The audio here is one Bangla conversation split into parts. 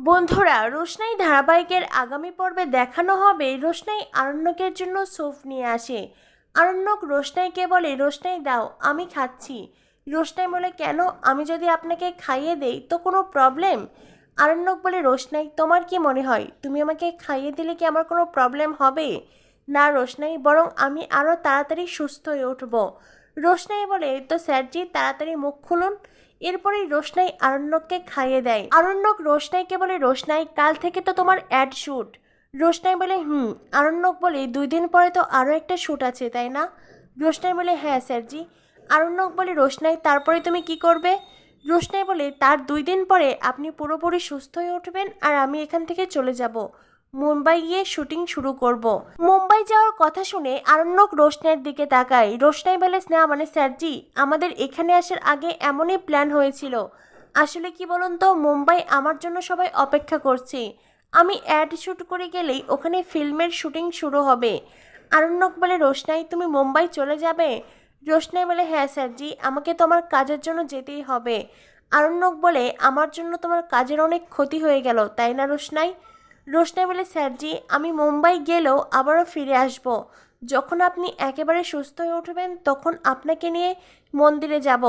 বন্ধুরা, রোশনাই ধারাবাহিকের আগামী পর্বে দেখানো হবে রোশনাই আরণ্যকের জন্য স্যুপ নিয়ে আসে। আরণ্যক রোশনাইকে বলে, রোশনাই দাও, আমি খাচ্ছি। রোশনাই বলে, কেন? আমি যদি আপনাকে খাইয়ে দেই তো কোনো প্রবলেম? আরণ্যক বলে, রোশনাই, তোমার কি মনে হয়? তুমি আমাকে খাইয়ে দিলে কি আমার কোনো প্রবলেম হবে? না রোশনাই, বরং আমি আরও তাড়াতাড়ি সুস্থ হয়ে উঠব। রোশনাই বলে, তো স্যারজি, তাড়াতাড়ি মুখ খুলুন। এরপরেই রোশনাই আরণ্যককে খাইয়ে দেয়। আরণ্যক রোশনাইকে বলে, রোশনাই, কাল থেকে তো তোমার অ্যাড শ্যুট রোশনাই বলে, হুম। আরণ্যক বলে, দুই দিন পরে তো আরও একটা শ্যুট আছে, তাই না? রোশনাই বলে হ্যাঁ স্যারজি। আরণ্যক বলে, রোশনাই, তারপরে তুমি কি করবে? রোশনাই বলে, তার দুই দিন পরে আপনি পুরোপুরি সুস্থ হয়ে উঠবেন আর আমি এখান থেকে চলে যাব। মুম্বাই গিয়ে শুটিং শুরু করব। মুম্বাই যাওয়ার কথা শুনে আরণ্যক রোশনাইয়ের দিকে তাকায়। রোশনাই বলে, স্নেহা মানে স্যারজি, আমাদের এখানে আসার আগে এমনই প্ল্যান হয়েছিল। আসলে কি বলুন তো, মুম্বাই আমার জন্য সবাই অপেক্ষা করছে। আমি অ্যাড শ্যুট করে গেলেই ওখানে ফিল্মের শুটিং শুরু হবে। আরণ্যক বলে, রোশনাই, তুমি মুম্বাই চলে যাবে? রোশনাই বলে হ্যাঁ স্যারজি, আমাকে তোমার কাজের জন্য যেতেই হবে। আরণ্যক বলে, আমার জন্য তোমার কাজের অনেক ক্ষতি হয়ে গেল, তাই না রোশনাই? রোশনাই বলে, স্যারজি, আমি মুম্বাই গেলেও আবারও ফিরে আসব। যখন আপনি একেবারে সুস্থ হয়ে উঠবেন, তখন আপনাকে নিয়ে মন্দিরে যাব।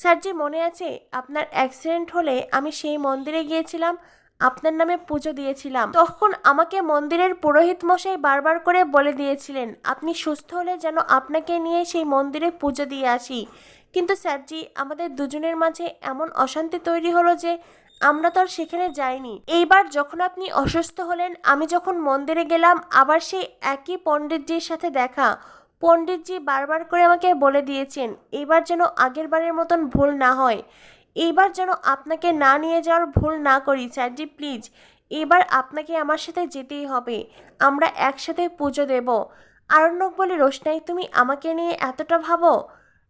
স্যারজি, মনে আছে আপনার অ্যাক্সিডেন্ট হলে আমি সেই মন্দিরে গিয়েছিলাম, আপনার নামে পুজো দিয়েছিলাম। তখন আমাকে মন্দিরের পুরোহিত মশাই বারবার করে বলে দিয়েছিলেন, আপনি সুস্থ হলে যেন আপনাকে নিয়ে সেই মন্দিরে পুজো দিয়ে আসি। কিন্তু স্যারজি, আমাদের দুজনের মাঝে এমন অশান্তি তৈরি হলো যে আমরা তো আর সেখানে যাইনি। এইবার যখন আপনি অসুস্থ হলেন, আমি যখন মন্দিরে গেলাম, আবার সেই একই পণ্ডিতজির সাথে দেখা। পণ্ডিতজি বারবার করে আমাকে বলে দিয়েছেন, এইবার যেন আগের বারের মতন ভুল না হয়। এইবার যেন আপনাকে না নিয়ে যাওয়ার ভুল না করি, স্যারজি, প্লিজ। এবার আপনাকে আমার সাথে যেতেই হবে। আমরা একসাথে পুজো দেব। আরণ্যক বলে, রোশনাই, তুমি আমাকে নিয়ে এতটা ভাবো?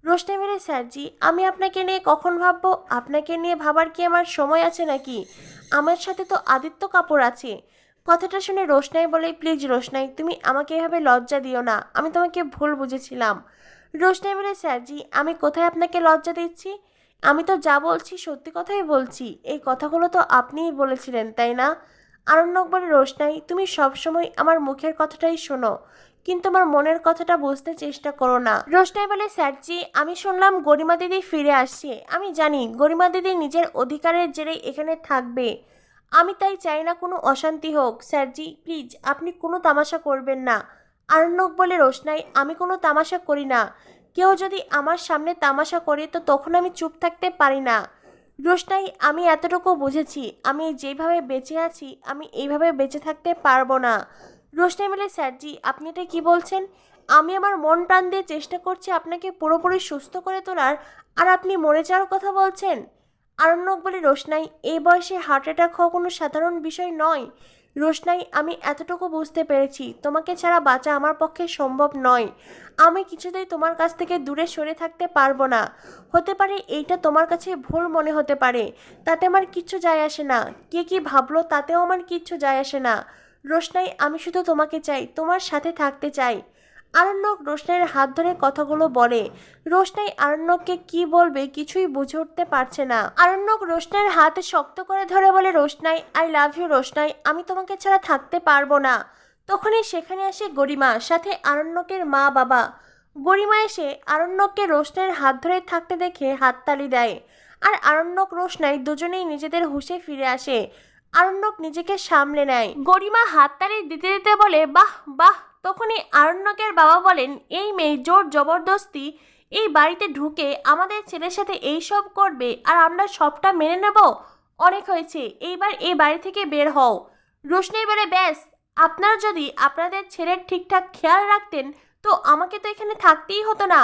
রোশনাই বলে স্যারজি, আমি আপনাকে নিয়ে কখন ভাববো? আপনাকে নিয়ে ভাবার কি আমার সময় আছে নাকি? আমার সাথে তো আদিত্য কাপড় আছে। কথাটা শুনে রোশনাই বলে, প্লিজ রোশনাই, তুমি আমাকে এভাবে লজ্জা দিও না। আমি তোমাকে ভুল বুঝেছিলাম। রোশনাই বলে স্যারজি, আমি কোথায় আপনাকে লজ্জা দিচ্ছি? আমি তো যা বলছি সত্যি কথাই বলছি। এই কথাগুলো তো আপনিই বলেছিলেন, তাই না? আরণ্যক বলে, রোশনাই, তুমি সবসময় আমার মুখের কথাটাই শোনো। কিন্তু আমার মনের কথাটা বুঝতে চেষ্টা করো না। রোশনাই বলে স্যারজি আমি শুনলাম গরিমা দিদি ফিরে আসছে। আমি জানি গরিমা দিদি নিজের অধিকারের জেরে এখানে থাকবে। আমি তাই চাই না কোনো অশান্তি হোক। স্যারজি প্লিজ, আপনি কোনো তামাশা করবেন না। আরণ্যক বলে, রোশনাই, আমি কোনো তামাশা করি না। কেউ যদি আমার সামনে তামাশা করে, তো তখন আমি চুপ থাকতে পারি না। রোশনাই, আমি এতটুকু বুঝেছি। আমি যেভাবে বেঁচে আছি, আমি এইভাবে বেঁচে থাকতে পারব না। রোশনাই বলে স্যারজি আপনি এটা কী বলছেন? আমি আমার মন প্রাণ দিয়ে চেষ্টা করছি আপনাকে পুরোপুরি সুস্থ করে তোলার, আর আপনি মরে যাওয়ার কথা বলছেন? আরণ্যক বলে, রোশনাই এই বয়সে হার্ট অ্যাটাক হওয়া কোনো সাধারণ বিষয় নয়। রোশনাই, আমি এতটুকু বুঝতে পেরেছি, তোমাকে ছাড়া বাঁচা আমার পক্ষে সম্ভব নয়। আমি কিছুতেই তোমার কাছ থেকে দূরে সরে থাকতে পারব না। হতে পারে এইটা তোমার কাছে ভুল মনে হতে পারে, তাতে আমার কিচ্ছু যায় আসে না। কে কি ভাবলো তাতেও আমার কিচ্ছু যায় আসে না। রোশনাই, আমি শুধু তোমাকে চাই, তোমার সাথে থাকতে চাই। আরণ্যক রোশনাইয়ের হাত ধরে কথাগুলো বলে। রোশনাই আরণ্যককে কি বলবে কিছুই বুঝে উঠতে পারছে না। আরণ্যক রোশনাইয়ের হাত শক্ত করে ধরে বলে, রোশনাই আই লাভ ইউ রোশনাই। আমি তোমাকে ছাড়া থাকতে পারব না। তখনই সেখানে আসে গরিমা, সাথে আরণ্যকের মা বাবা। গরিমা এসে আরণ্যককে রোশনাইয়ের হাত ধরে থাকতে দেখে হাততালি দেয়। আর আরণ্যক রোশনাই দুজনেই নিজেদের হুঁশে ফিরে আসে। আরণ্যক নিজেকে সামলে নেয়। গরিমা হাততালি দিতে দিতে বলে, বাহ বাহ। তখনই আরণ্যকের বাবা বলেন, এই মেয়ে জোর জবরদস্তি, এই বাড়িতে ঢুকে আমাদের ছেলের সাথে এই সব করবে আর আমরা সবটা মেনে নেব? অনেক হয়েছে, এইবার এই বাড়ি থেকে বের হও। রোশনি বলে, ব্যাস, আপনারা যদি আপনাদের ছেলের ঠিকঠাক খেয়াল রাখতেন, তো আমাকে তো এখানে থাকতেই হতো না।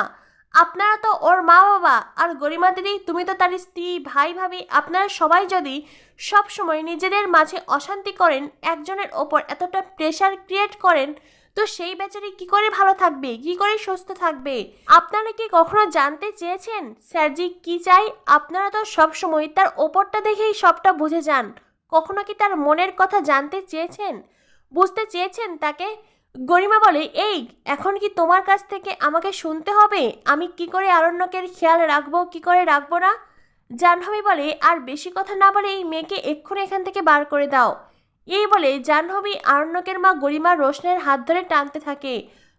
আপনারা তো ওর মা বাবা আর গরিমা দিদি তুমি তো তার স্ত্রী, ভাই, ভাবি, আপনারা সবাই যদি সব সময় নিজেদের মাঝে অশান্তি করেন, একজনের ওপর এতটা প্রেশার ক্রিয়েট করেন, তো সেই বেচারি কি করে ভালো থাকবে? কি করে সুস্থ থাকবে? আপনারা কি কখনো জানতে চেয়েছেন? স্যারজি কি চাই আপনারা তো সব সময় তার ওপরটা দেখেই সবটা বুঝে যান। কখনো কি তার মনের কথা জানতে চেয়েছেন? বুঝতে চেয়েছেন তাকে? গরিমা বলে, এই, এখন কি তোমার কাছ থেকে আমাকে শুনতে হবে? আমি কি করে আরণ্যকের খেয়াল রাখব, কি করে রাখব না? জাহ্নবী বলে, আর বেশি কথা না বলে এই মেয়েকে এক্ষুনি এখান থেকে বার করে দাও। এই বলে জাহ্নবী আরণ্যকের মা গরিমা রোশনের হাত ধরে টানতে থাকে।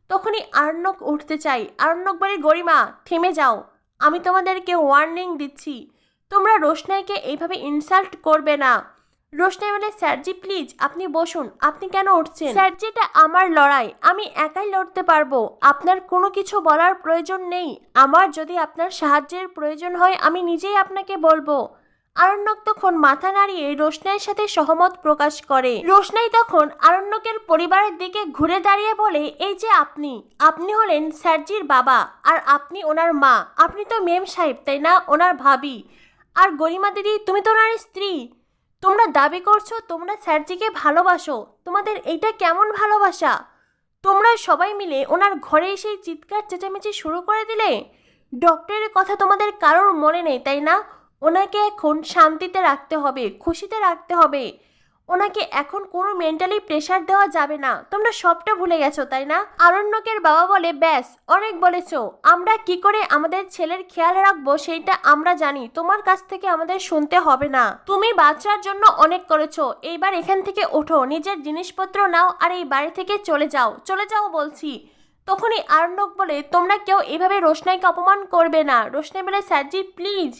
তখনই আরণ্যক উঠতে চাই আরণ্যক বলে, গরিমা, থেমে যাও। আমি তোমাদেরকে ওয়ার্নিং দিচ্ছি। তোমরা রোশনাইকে এইভাবে ইনসাল্ট করবে না। রোশনাই বলে স্যারজি প্লিজ, আপনি বসুন। আপনি কেন উঠছেন? স্যারজি এটা আমার লড়াই। আমি একাই লড়তে পারব। আপনার কোনো কিছু বলার প্রয়োজন নেই। আমার যদি আপনার সাহায্যের প্রয়োজন হয়, আমি নিজেই আপনাকে বলব। আরণ্যক তখন মাথা নাড়িয়ে রোশনাইয়ের সাথে সহমত প্রকাশ করে। রোশনাই তখন আরণ্যকের পরিবারের দিকে ঘুরে দাঁড়িয়ে বলে, এই যে আপনি। আপনি হলেন স্যারজির বাবা, আর আপনি ওনার মা। আপনি তো মেম সাহেব, তাই না? ওনার ভাবি। আর গরিমা দিদি, তুমি তো ওনার স্ত্রী। তোমরা দাবি করছ, তোমরা স্যারজিকে ভালোবাসো। তোমাদের এইটা কেমন ভালোবাসা? তোমরা সবাই মিলে ওনার ঘরে এসে চিৎকার চেঁচামেচি শুরু করে দিলে? ডক্টরের কথা তোমাদের কারোর মনে নেই, তাই না? ওনাকে এখন শান্তিতে রাখতে হবে, খুশিতে রাখতে হবে। ওনাকে এখন কোনো মেন্টালি প্রেশার দেওয়া যাবে না। তোমরা সবটা ভুলে গেছো, তাই না? আরণ্যকের বাবা বলে, ব্যাস, অনেক বলেছ। আমরা কি করে আমাদের ছেলের খেয়াল রাখব সেইটা আমরা জানি। তোমার কাছ থেকে আমাদের শুনতে হবে না। তুমি বাচ্চার জন্য অনেক করেছ। এইবার এখান থেকে ওঠো, নিজের জিনিসপত্র নাও আর এই বাড়ি থেকে চলে যাও। চলে যাও বলছি। তখনই আরণ্যক বলে, তোমরা কেউ এভাবে রোশনাইকে অপমান করবে না। রোশনাই বলে, স্যারজি, প্লিজ।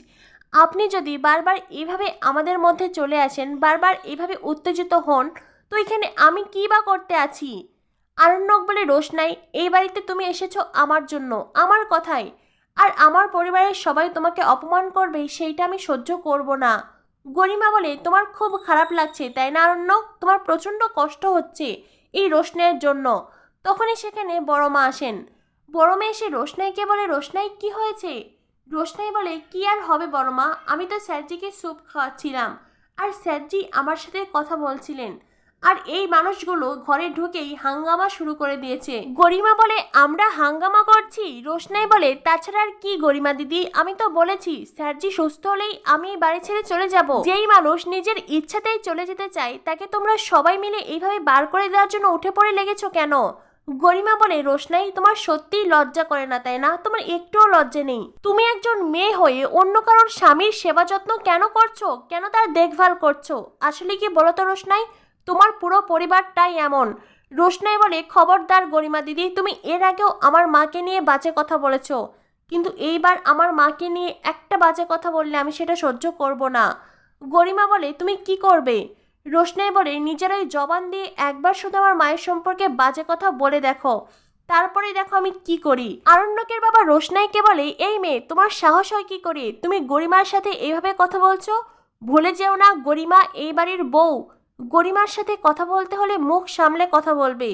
আপনি যদি বারবার এইভাবে আমাদের মধ্যে চলে আসেন, বারবার এইভাবে উত্তেজিত হন, তো এখানে আমি কী বা করতে আছি? আরণ্যক বলে রোশনাই এই বাড়িতে তুমি এসেছ আমার জন্য, আমার কথাই আর আমার পরিবারের সবাই তোমাকে অপমান করবে, সেইটা আমি সহ্য করব না। গরিমা বলে, তোমার খুব খারাপ লাগছে, তাই না আরণ্যক? তোমার প্রচণ্ড কষ্ট হচ্ছে এই রোশনাইয়ের জন্য। তখনই সেখানে বড় মা আসেন। বড় মেয়ে এসে রোশনাইকে বলে রোশনাই কি হয়েছে? রোশনাই বলে, কি আর হবে বড় মা? আমি তো স্যারজিকে স্যুপ খাওয়াচ্ছিলাম। আর স্যারজি আমার সাথে কথা বলছিলেন। আর এই মানুষগুলো ঘরে ঢুকেই হাঙ্গামা শুরু করে দিয়েছে। গরিমা বলে, আমরা হাঙ্গামা করছি? রোশনাই বলে, তাছাড়া আর কি গরিমা দিদি? আমি তো বলেছি, স্যারজি সুস্থ হলেই আমি বাড়ি ছেড়ে চলে যাব। যেই মানুষ নিজের ইচ্ছাতেই চলে যেতে চায়, তাকে তোমরা সবাই মিলে এইভাবে বার করে দেওয়ার জন্য উঠে পড়ে লেগেছো কেন? গরিমা বলে, রোশনাই, তোমার সত্যিই লজ্জা করে না, তাই না? তোমার একটুও লজ্জা নেই। তুমি একজন মেয়ে হয়ে অন্য কারোর স্বামীর সেবা যত্ন কেন করছ? কেন তার দেখভাল করছ? আসলে কি বলো তো রোশনাই? তোমার পুরো পরিবারটাই এমন। রোশনাই বলে, খবরদার গরিমা দিদি, তুমি এর আগেও আমার মাকে নিয়ে বাজে কথা বলেছ। কিন্তু এইবার আমার মাকে নিয়ে একটা বাজে কথা বললে আমি সেটা সহ্য করব না। গরিমা বলে, তুমি কি করবে? রোশনাই বলে, নিজেরাই জবান দিয়ে একবার শুধু আমার মায়ের সম্পর্কে বাজে কথা বলে দেখো। তারপরে দেখো আমি কি করি। আরণ্যকের বাবা রোশনাইকে বলে, এই মেয়ে, তোমার সাহস হয় কি করে? তুমি গরিমার সাথে এইভাবে কথা বলছো? ভুলে যেও না গরিমা এই বাড়ির বউ। গরিমার সাথে কথা বলতে হলে মুখ সামলে কথা বলবে।